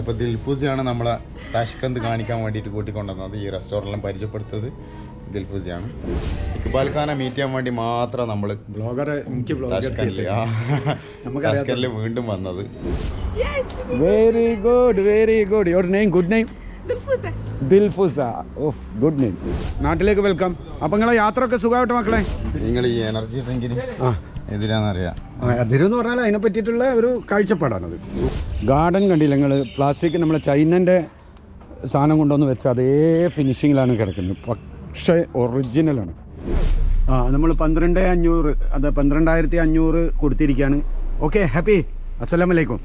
അപ്പോൾ ദിൽഫൂസിയാണ് നമ്മളെ താഷ്കന്ത് കാണിക്കാൻ വേണ്ടിയിട്ട് കൂട്ടിക്കൊണ്ടുവന്നത് ഈ റെസ്റ്റോറന്റിലും പരിചയപ്പെടുത്തത് ദിൽഫൂസിയാണ്. ഇക്ബാൽ ഖാനെ മീറ്റ് ചെയ്യാൻ വേണ്ടി മാത്രം നമ്മൾ ബ്ലോഗർ എനിക്ക് താഷ്കന്തിൽ വീണ്ടും വന്നത്. Very good very good your name good name. Dilfuza. Of good name നാട്ടിലേക്ക് വെൽക്കം അപ്പം നിങ്ങളെ യാത്ര ഒക്കെ സുഖമായിട്ട് മക്കളെ? നിങ്ങൾ ഈ എനർജി ഡ്രിങ്കിന് ആ. എതിരാന്നറിയാം അതിരെന്ന് പറഞ്ഞാൽ അതിനെ പറ്റിയിട്ടുള്ള ഒരു കാഴ്ചപ്പാടാണത് ഗാർഡൻ കണ്ടില്ല നിങ്ങൾ പ്ലാസ്റ്റിക് നമ്മളെ ചൈനന്റെ സാധനം കൊണ്ടുവന്ന് വെച്ച അതേ ഫിനിഷിങ്ങിലാണ് കിടക്കുന്നത്. പക്ഷേ ഒറിജിനലാണ്. ആ നമ്മൾ പന്ത്രണ്ട് അഞ്ഞൂറ് അത് പന്ത്രണ്ടായിരത്തി അഞ്ഞൂറ് കൊടുത്തിരിക്കുകയാണ് ഓക്കെ ഹാപ്പി. അസ്സലാമലൈക്കും.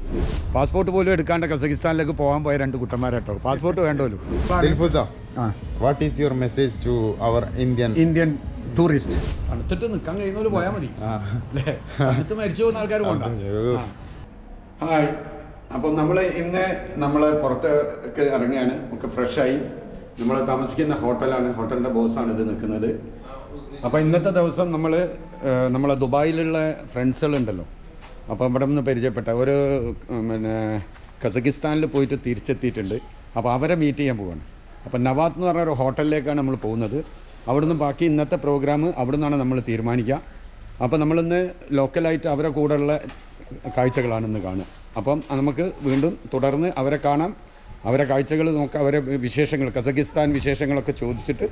പാസ്പോർട്ട് പോലും എടുക്കാണ്ട് കസഖിസ്ഥാനിലേക്ക് പോകാൻ പോയ രണ്ട് കുട്ടന്മാരാട്ടോ. പാസ്പോർട്ട് വേണ്ടല്ലോ what is your message to our Indian Indian tourist. തണുത്തിട്ട് നിൽക്കാൻ കഴിയുന്നവർ പോയാൽ മതി. അല്ലേ? തണുത്ത് മരിച്ചു പോകുന്ന ആൾക്കാർ പോകണ്ട ഹായ്. അപ്പം നമ്മൾ ഇന്ന് നമ്മൾ പുറത്തേക്ക് ഇറങ്ങിയാണ്. ഒക്കെ ഫ്രഷായി നമ്മൾ താമസിക്കുന്ന ഹോട്ടലാണ്. ഹോട്ടലിന്റെ ബോസാണ് ഇത് നിൽക്കുന്നത്. അപ്പോൾ ഇന്നത്തെ ദിവസം നമ്മൾ നമ്മളെ ദുബായിലുള്ള ഫ്രണ്ട്സുകളുണ്ടല്ലോ. അപ്പോൾ ഇവിടെ നിന്ന് പരിചയപ്പെട്ട ഒരു പിന്നെ കസക്കിസ്ഥാനിൽ പോയിട്ട് തിരിച്ചെത്തിയിട്ടുണ്ട്. അപ്പോൾ അവരെ മീറ്റ് ചെയ്യാൻ പോവാണ്. അപ്പോൾ നവാത്ത് എന്ന് പറഞ്ഞ ഒരു ഹോട്ടലിലേക്കാണ് നമ്മൾ പോകുന്നത്. അവിടുന്ന് ബാക്കി ഇന്നത്തെ പ്രോഗ്രാം അവിടുന്നാണ് നമ്മൾ തീരുമാനിക്കുക. അപ്പോൾ നമ്മളിന്ന് ലോക്കലായിട്ട് അവരെ കൂടെയുള്ള കാഴ്ചകളാണ് ഇന്ന് കാണുക. അപ്പം നമുക്ക് വീണ്ടും തുടർന്ന് അവരെ കാണാം. അവരെ കാഴ്ചകൾ നോക്കാം. അവരെ വിശേഷങ്ങൾ കസക്കിസ്ഥാൻ വിശേഷങ്ങളൊക്കെ ചോദിച്ചിട്ട്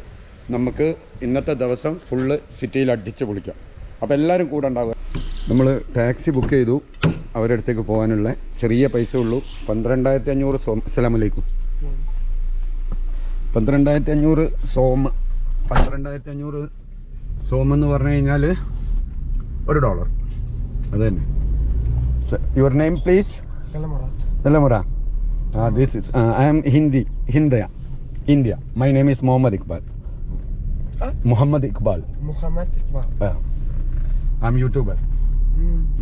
നമുക്ക് ഇന്നത്തെ ദിവസം ഫുള്ള് സിറ്റിയിൽ അടിച്ച് പൊളിക്കാം. അപ്പോൾ എല്ലാവരും കൂടെ ഉണ്ടാവുക. നമ്മൾ ടാക്സി ബുക്ക് ചെയ്തു. അവരുടെ അടുത്തേക്ക് പോകാനുള്ള ചെറിയ പൈസ ഉള്ളൂ. പന്ത്രണ്ടായിരത്തി അഞ്ഞൂറ് സോം അസ്സലാമലൈക്കും പന്ത്രണ്ടായിരത്തി അഞ്ഞൂറ് സോമ് പന്ത്രണ്ടായിരത്തി അഞ്ഞൂറ് സോം എന്ന് പറഞ്ഞു കഴിഞ്ഞാൽ ഒരു ഡോളർ. അത് തന്നെ. യുവർ നെയിം പ്ലീസ് തലമുറ. This is I am Hindi ഹിന്ദയ India my name is Muhammad Iqbal Muhammad Iqbal Muhammad Iqbal I am YouTuber.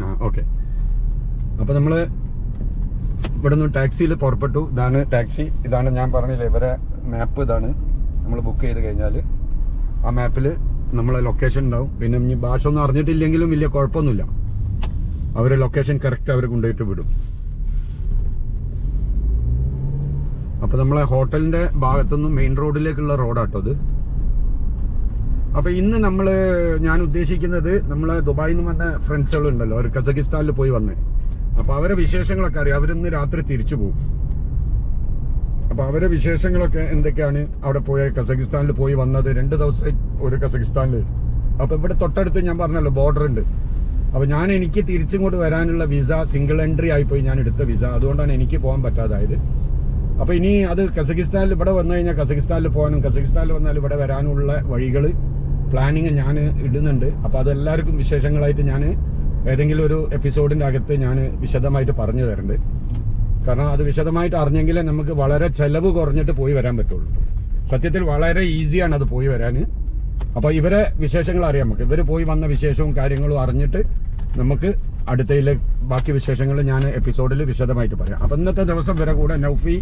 ആ ഓക്കെ അപ്പോൾ നമ്മൾ ഇവിടെ നിന്ന് ടാക്സിയിൽ പുറപ്പെട്ടു. ഇതാണ് ടാക്സി. ഇതാണ് ഞാൻ പറഞ്ഞില്ലേ ഇവരെ മാപ്പ് ഇതാണ്. നമ്മൾ ബുക്ക് ചെയ്ത് കഴിഞ്ഞാൽ ആ മാപ്പിൽ നമ്മളെ ലൊക്കേഷൻ ഉണ്ടാവും. പിന്നെ ഇനി ഭാഷ ഒന്നും അറിഞ്ഞിട്ടില്ലെങ്കിലും വലിയ കുഴപ്പമൊന്നുമില്ല. അവർ ലൊക്കേഷൻ കറക്റ്റ് അവർ കൊണ്ടുപോയിട്ട് വിടും. അപ്പോൾ നമ്മളെ ഹോട്ടലിന്റെ ഭാഗത്തുനിന്ന് മെയിൻ റോഡിലേക്കുള്ള റോഡാട്ടോ അത്. അപ്പൊ ഇന്ന് നമ്മൾ ഞാൻ ഉദ്ദേശിക്കുന്നത് നമ്മളെ ദുബായിൽ നിന്ന് വന്ന ഫ്രണ്ട്സുകൾ ഉണ്ടല്ലോ അവർ കസക്കിസ്ഥാനിൽ പോയി വന്നേ. അപ്പൊ അവരെ വിശേഷങ്ങളൊക്കെ അറിയാം. അവരിന്ന് രാത്രി തിരിച്ചു പോകും. അപ്പൊ അവരെ വിശേഷങ്ങളൊക്കെ എന്തൊക്കെയാണ്? അവിടെ പോയ കസഖിസ്ഥാനിൽ പോയി വന്നത്. രണ്ട് ദിവസം ഒരു കസഖിസ്ഥാനിൽ അപ്പൊ ഇവിടെ തൊട്ടടുത്ത് ഞാൻ പറഞ്ഞല്ലോ ബോർഡർ ഉണ്ട്. അപ്പൊ ഞാൻ എനിക്ക് തിരിച്ചിങ്ങോട്ട് വരാനുള്ള വിസ സിംഗിൾ എൻട്രി ആയി പോയി ഞാൻ എടുത്ത വിസ അതുകൊണ്ടാണ് എനിക്ക് പോകാൻ പറ്റാതായത്. അപ്പൊ ഇനി അത് കസഖിസ്ഥാനിൽ ഇവിടെ വന്നു കഴിഞ്ഞാൽ കസഖിസ്ഥാനിൽ പോകാനും കസഖിസ്ഥാനിൽ വന്നാൽ ഇവിടെ വരാനുള്ള വഴികൾ പ്ലാനിങ് ഞാൻ ഇടുന്നുണ്ട്. അപ്പോൾ അതെല്ലാവർക്കും വിശേഷങ്ങളായിട്ട് ഞാൻ ഏതെങ്കിലും ഒരു എപ്പിസോഡിന്റെ അകത്ത് ഞാൻ വിശദമായിട്ട് പറഞ്ഞു തരുന്നുണ്ട് കാരണം അത് വിശദമായിട്ട് അറിഞ്ഞെങ്കിലേ നമുക്ക് വളരെ ചെലവ് കുറഞ്ഞിട്ട് പോയി വരാൻ പറ്റുള്ളൂ. സത്യത്തിൽ വളരെ ഈസിയാണ് അത് പോയി വരാൻ. അപ്പോൾ ഇവരെ വിശേഷങ്ങൾ അറിയാം നമുക്ക്. ഇവർ പോയി വന്ന വിശേഷവും കാര്യങ്ങളും അറിഞ്ഞിട്ട് നമുക്ക് അടുത്തയിലെ ബാക്കി വിശേഷങ്ങൾ ഞാൻ എപ്പിസോഡിൽ വിശദമായിട്ട് പറയാം. അപ്പം ഇന്നത്തെ ദിവസം വരെ കൂടെ നൗഫി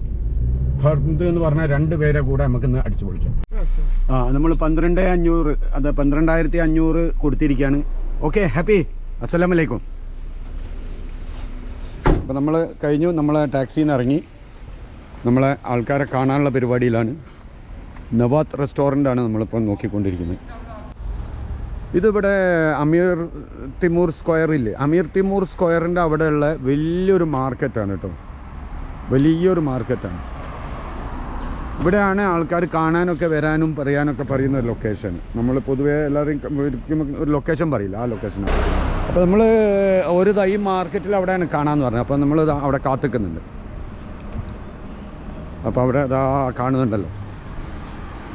ഹർദ് എന്ന് പറഞ്ഞ രണ്ട് പേരെ കൂടെ നമുക്ക് ഇന്ന് അടിച്ചു പൊളിക്കാം. ആ നമ്മൾ പന്ത്രണ്ട് അഞ്ഞൂറ് അത് പന്ത്രണ്ടായിരത്തി അഞ്ഞൂറ് കൊടുത്തിരിക്കുകയാണ് ഓക്കെ ഹാപ്പി. അസ്സലാമലൈക്കും അപ്പോൾ നമ്മൾ കഴിഞ്ഞു നമ്മൾ ടാക്സിയിൽ നിന്ന് ഇറങ്ങി നമ്മളെ ആൾക്കാരെ കാണാനുള്ള പരിപാടിയിലാണ്. നവാത്ത് റെസ്റ്റോറന്റാണ് നമ്മളിപ്പോൾ നോക്കിക്കൊണ്ടിരിക്കുന്നത്. ഇതിവിടെ അമീർ തിമൂർ സ്ക്വയർ ഇല്ലേ? അമീർ തിമൂർ സ്ക്വയറിന്റെ അവിടെയുള്ള വലിയൊരു മാർക്കറ്റാണ് കേട്ടോ. വലിയൊരു മാർക്കറ്റാണ്. ഇവിടെയാണ് ആൾക്കാർ കാണാനൊക്കെ വരാനും പറയാനൊക്കെ പറയുന്ന ലൊക്കേഷൻ. നമ്മൾ പൊതുവേ എല്ലാവരും ഒരു ലൊക്കേഷൻ പറയില്ല ആ ലൊക്കേഷനാണ്. അപ്പോൾ നമ്മൾ ഒരു തൈ മാർക്കറ്റിൽ അവിടെയാണ് കാണാമെന്ന് പറഞ്ഞത്. അപ്പോൾ നമ്മൾ അവിടെ കാത്തിക്കുന്നുണ്ട്. അപ്പോൾ അവിടെ ഇതാ കാണുന്നുണ്ടല്ലോ.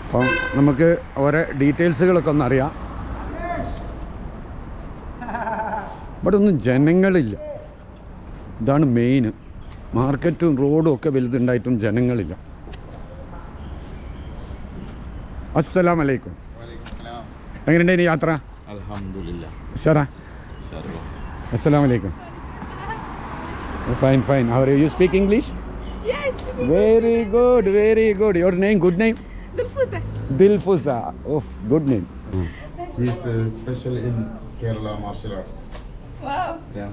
അപ്പം നമുക്ക് ഓരോ ഡീറ്റെയിൽസുകളൊക്കെ ഒന്ന് അറിയാം. ഇവിടെ ഒന്നും ജനങ്ങളില്ല. ഇതാണ് മെയിൻ മാർക്കറ്റും റോഡും ഒക്കെ വലുതുണ്ടായിട്ടും ജനങ്ങളില്ല. അസ്സലാമലൈക്കും. എങ്ങനെയുണ്ടായിരുന്നു യാത്ര? അലഹമില്ല ഷറാ അസ്സലാം വലൈക്കും fine fine are you speak English Yes. Very good very good your name good name Dilfuza. Dilfuza of good name He's uh, special in Kerala martial arts. Wow. Yeah.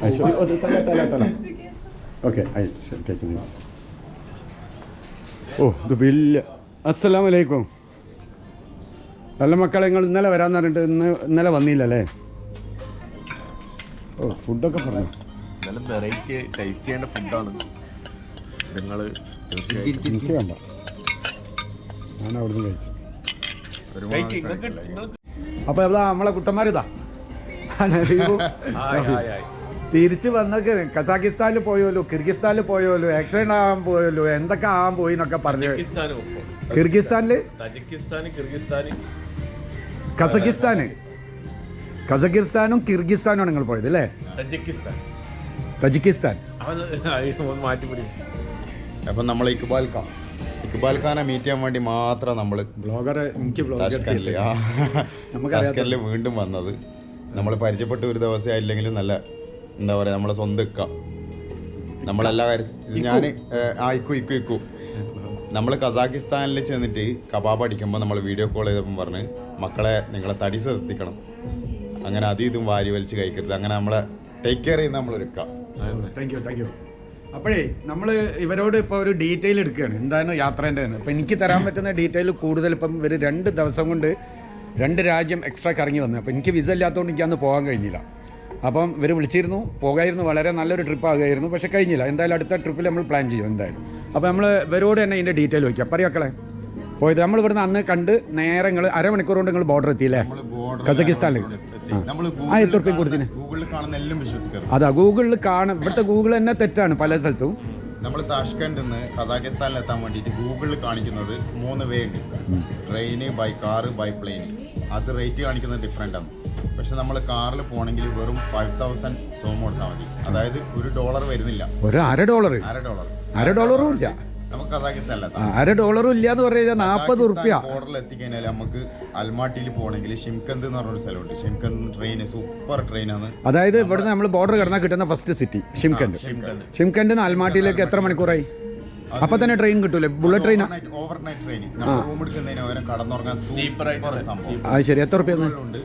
I show you. Oh, tala, tala, tala. Okay. I shall take this. ഓ ഇത് വലിയ അസ്സലാം വലൈക്കും നല്ല മക്കളെ നിങ്ങൾ ഇന്നലെ വരാന്ന് പറഞ്ഞിട്ട് ഇന്ന് ഇന്നലെ വന്നില്ലല്ലേ ഓ ഫുഡൊക്കെ പറഞ്ഞു. നല്ല വെറൈറ്റി ടേസ്റ്റ് ചെയ്യേണ്ട ഫുഡാണ് നിങ്ങൾ എനിക്ക് വേണ്ട. ഞാൻ അവിടുന്ന് കഴിച്ചു. അപ്പോൾ അതാ നമ്മളെ കുട്ടന്മാരിതാ? തിരിച്ചു വന്ന വന്നൊക്കെ കസാക്കിസ്ഥാനിൽ പോയോലോ കിർഗിസ്ഥാനിൽ പോയോലോ ആക്സിഡന്റ് ആവാൻ പോയല്ലോ എന്തൊക്കെ ആവാൻ പോയി എന്നൊക്കെ പറഞ്ഞു കിർഗിസ്ഥാനിൽ? തജിക്കിസ്ഥാന് കിർഗിസ്ഥാന്. കസക്കിസ്ഥാന്. കസക്കിസ്ഥാനും കിർഗിസ്ഥാനുമാണ് നിങ്ങൾ പോയത് അല്ലേ? തജിക്കിസ്ഥാൻ. അപ്പം നമ്മൾ ഇക്ബാൽ ഖാൻ ഇക്ബാൽ ഖാനെ മീറ്റ് ചെയ്യാൻ വേണ്ടി മാത്രം നമ്മൾ ബ്ലോഗർ എനിക്ക് താഷ്കണ്ടിൽ വീണ്ടും വന്നത്. നമ്മൾ പരിചയപ്പെട്ട ഒരു ദിവസം ആയില്ലെങ്കിലും നല്ല എന്താ പറയുക നമ്മളെ സ്വന്തം ഇക്ക. നമ്മളെല്ലാ കാര്യത്തിലും ഞാൻ ആ ഇക്കു ഇക്കു ഇക്കു. നമ്മൾ കസാക്കിസ്ഥാനിൽ ചെന്നിട്ട് കബാബ് അടിക്കുമ്പോൾ നമ്മൾ വീഡിയോ കോൾ ചെയ്തപ്പം പറഞ്ഞ് മക്കളെ നിങ്ങളെ തടി ശ്രദ്ധിക്കണം. അങ്ങനെ അതും ഇതും വാരി വലിച്ച് കഴിക്കരുത്. അങ്ങനെ നമ്മളെ ടേക്ക് കെയർ ചെയ്യുന്ന നമ്മൾ ഒരുക്കാം താങ്ക് യു താങ്ക് യു അപ്പോഴേ നമ്മൾ ഇവരോട് ഇപ്പോൾ ഒരു ഡീറ്റെയിൽ എടുക്കുകയാണ്. എന്താണ് യാത്രേന്റെ അപ്പോൾ എനിക്ക് തരാൻ പറ്റുന്ന ഡീറ്റെയിൽ കൂടുതൽ ഇപ്പം ഇവർ രണ്ട് ദിവസം കൊണ്ട് രണ്ട് രാജ്യം എക്സ്ട്രാ കറങ്ങി വന്നു. അപ്പോൾ എനിക്ക് വിസ ഇല്ലാത്തതുകൊണ്ട് എനിക്ക് അന്ന് പോകാൻ കഴിഞ്ഞില്ല. അപ്പം ഇവർ വിളിച്ചിരുന്നു. പോകായിരുന്നു. വളരെ നല്ലൊരു ട്രിപ്പ് ആകുമായിരുന്നു. പക്ഷേ കഴിഞ്ഞില്ല. എന്തായാലും അടുത്ത ട്രിപ്പിൽ നമ്മൾ പ്ലാൻ ചെയ്യും എന്തായാലും. അപ്പോൾ നമ്മൾ ഇവരോട് തന്നെ ഇതിന്റെ ഡീറ്റെയിൽ വയ്ക്കാം പറയാക്കളെ പോയത് നമ്മൾ ഇവിടുന്ന് അന്ന് കണ്ട് നേരെ നിങ്ങൾ അരമണിക്കൂർ കൊണ്ട് നിങ്ങൾ ബോർഡർ എത്തിയില്ലേ? കസക്കിസ്ഥാനിൽ എത്ര കൊടുത്തിന്. ഗൂഗിളിൽ കാണുന്ന എല്ലാം വിശ്വസിക്കരുത് അതാ ഗൂഗിളിൽ കാണാം. ഇവിടുത്തെ ഗൂഗിൾ തന്നെ തെറ്റാണ് പല സ്ഥലത്തും. നമ്മൾ താഷ്കണ്ടിൽ നിന്ന് കസാഖിസ്ഥാനിൽ എത്താൻ വേണ്ടിയിട്ട് ഗൂഗിളിൽ കാണിക്കുന്നത് മൂന്ന് വേ ഉണ്ട്. Train by car by plane അത് റേറ്റ് കാണിക്കുന്നത് ഡിഫറെന്റ് ആണ്. പക്ഷെ നമ്മൾ കാറിൽ പോകണമെങ്കിൽ വെറും ഫൈവ് തൗസൻഡ് സോം കൊടുത്താൽ മതി. അതായത് ഒരു ഡോളർ വരുന്നില്ല. ഒരു അര ഡോളർ അര ഡോളർ അര ഡോളറും ഇല്ല. നമുക്ക് കസാഖിസ്ഥാനിൽ ആ, അര ഡോളറും ഇല്ല എന്ന് പറഞ്ഞു കഴിഞ്ഞാൽ നാൽപ്പത് റുപ്യ ബോർഡറിൽ എത്തിക്കഴിഞ്ഞാൽ നമുക്ക് അൽമാട്ടിയിൽ പോകണമെങ്കിൽ ഷിംകന്ത് എന്ന് പറഞ്ഞൊരു സ്ഥലമുണ്ട്. ഷിംകന്ത് ട്രെയിൻ സൂപ്പർ ട്രെയിനാണ് അതായത് ഇവിടുന്ന് നമ്മൾ ബോർഡർ കിടന്നാൽ കിട്ടുന്ന ഫസ്റ്റ് സിറ്റി ഷിംകന്ത് ഷിംകണ്ട് അൽമാട്ടിയിലേക്ക് എത്ര മണിക്കൂറായി? അപ്പൊ തന്നെ ട്രെയിൻ കിട്ടൂലേ? Bullet train overnight train നമ്മൾ റൂം എടുക്കുന്നതിന് പകരം കടന്നുറങ്ങാൻ സൂപ്പർ സംഭവം. അത് ശരി. എത്ര റുപ്യ ഉണ്ട്.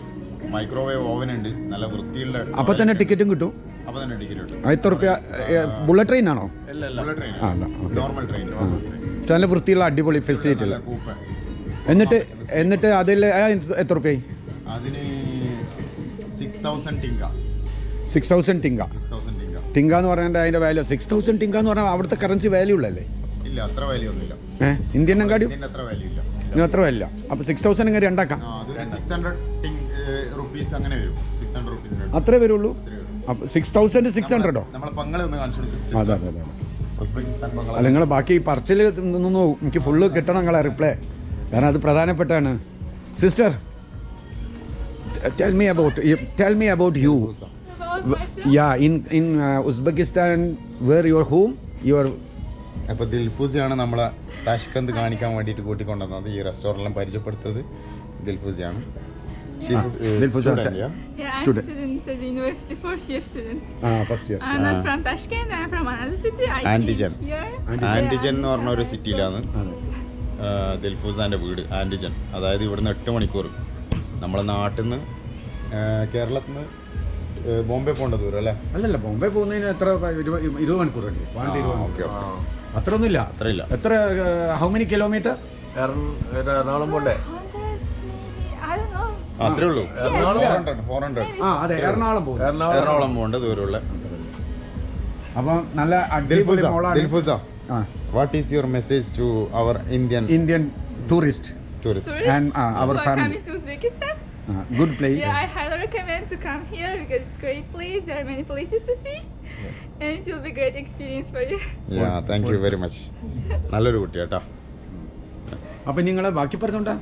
മൈക്രോവേവ് ഓവൻ ഉണ്ട്. നല്ല വൃത്തിയുള്ള അപ്പൊ തന്നെ ടിക്കറ്റും കിട്ടും. അപ്പൊ തന്നെ ടിക്കറ്റ് ഉണ്ട് ആ, എത്ര റുപ്യ ബുള്ളറ്റ് ട്രെയിൻ ആണോ? ആ അല്ല നോർമൽ ട്രെയിൻ നല്ല വൃത്തിയുള്ള അടിപൊളി ഫെസിലിറ്റി കൂപ്പൺ എന്നിട്ട് എന്നിട്ട് അതിൽ ആ, എത്ര റുപ്യായി? അതിന് six thousand tenge six thousand tenge six thousand tenge tenge എന്ന് പറഞ്ഞാൽ അതിന്റെ വാല്യൂ സിക്സ് തൗസൻഡ് ടിങ്ക എന്ന് പറഞ്ഞാൽ അവിടുത്തെ കറൻസി വാല്യൂ ഉള്ളല്ലേ ഇല്ല അത്ര വാല്യൂ ഒന്നുമില്ല. ഏഹ് ഇന്ത്യൻ അങ്ങാടി അത്ര വാല്യൂ ഇല്ല. ഇതിന് അത്ര വരില്ല അപ്പോൾ സിക്സ് തൗസൻഡ് ഇങ്ങനെ രണ്ടാക്കാം? ആ, അതൊരു സിക്സ് ഹൺഡ്രഡ് റുപ്പീസ് അങ്ങനെ വരും. സിക്സ് ഹൺഡ്രഡ് റുപ്പീസിന്റെ അത്രേ വരുള്ളൂ? അപ്പോൾ സിക്സ് തൗസൻഡ് സിക്സ് ഹൺഡ്രഡോ ഒന്ന് കാണിച്ചു കൊടുത്തു അതെ അതെ അതെ അല്ല നിങ്ങൾ ബാക്കി പറച്ചിൽ നിന്നു എനിക്ക് ഫുള്ള് കിട്ടണം നിങ്ങളെ റിപ്ലൈ കാരണം അത് പ്രധാനപ്പെട്ടാണ് sister tell me about tell me about you? Yeah in in Uzbekistan where your home your അപ്പോൾ ദിൽഫൂസിയാണ് നമ്മളെ താഷ്കന്ത് കാണിക്കാൻ വേണ്ടിയിട്ട് കൂട്ടിക്കൊണ്ടുവന്നത്. ഈ റെസ്റ്റോറന്റിലും പരിചയപ്പെടുത്തത് ദിൽഫൂസിയാണ്. Dilfuza. Yeah, I'm Student. student at the university, fourth year student. ആ first year I'm not from Tashkent, I'm from another city. I Antigen. came here. Antigen എന്ന് പറഞ്ഞ ഒരു സിറ്റിയിലാണ് അതെ. ദിൽഫൂസാന്റെ വീട് ആന്റിജൻ അതായത് ഇവിടുന്ന് എട്ട് മണിക്കൂർ നമ്മളെ നാട്ടിൽ നിന്ന് കേരളത്തിൽ നിന്ന് ബോംബെ പോകേണ്ട ദൂരം അല്ലേ? അല്ലല്ല ബോംബെ പോകുന്നതിന് എത്ര ഇരുപത് മണിക്കൂർ മണിക്കൂർ ഓക്കെ അത്ര ഒന്നുമില്ല അത്രയില്ല. എത്ര ഹൗ മെനി കിലോമീറ്റർ? എറണാകുളം പോണ്ടേ? അത്രേ ഉള്ളൂ. എറണാകുളം പോകണ്ട ദൂരമുള്ള. അപ്പം നല്ല what is your message to our Indian Indian tourist അപ്പൊ നിങ്ങളെ ബാക്കി പറഞ്ഞോണ്ടാ?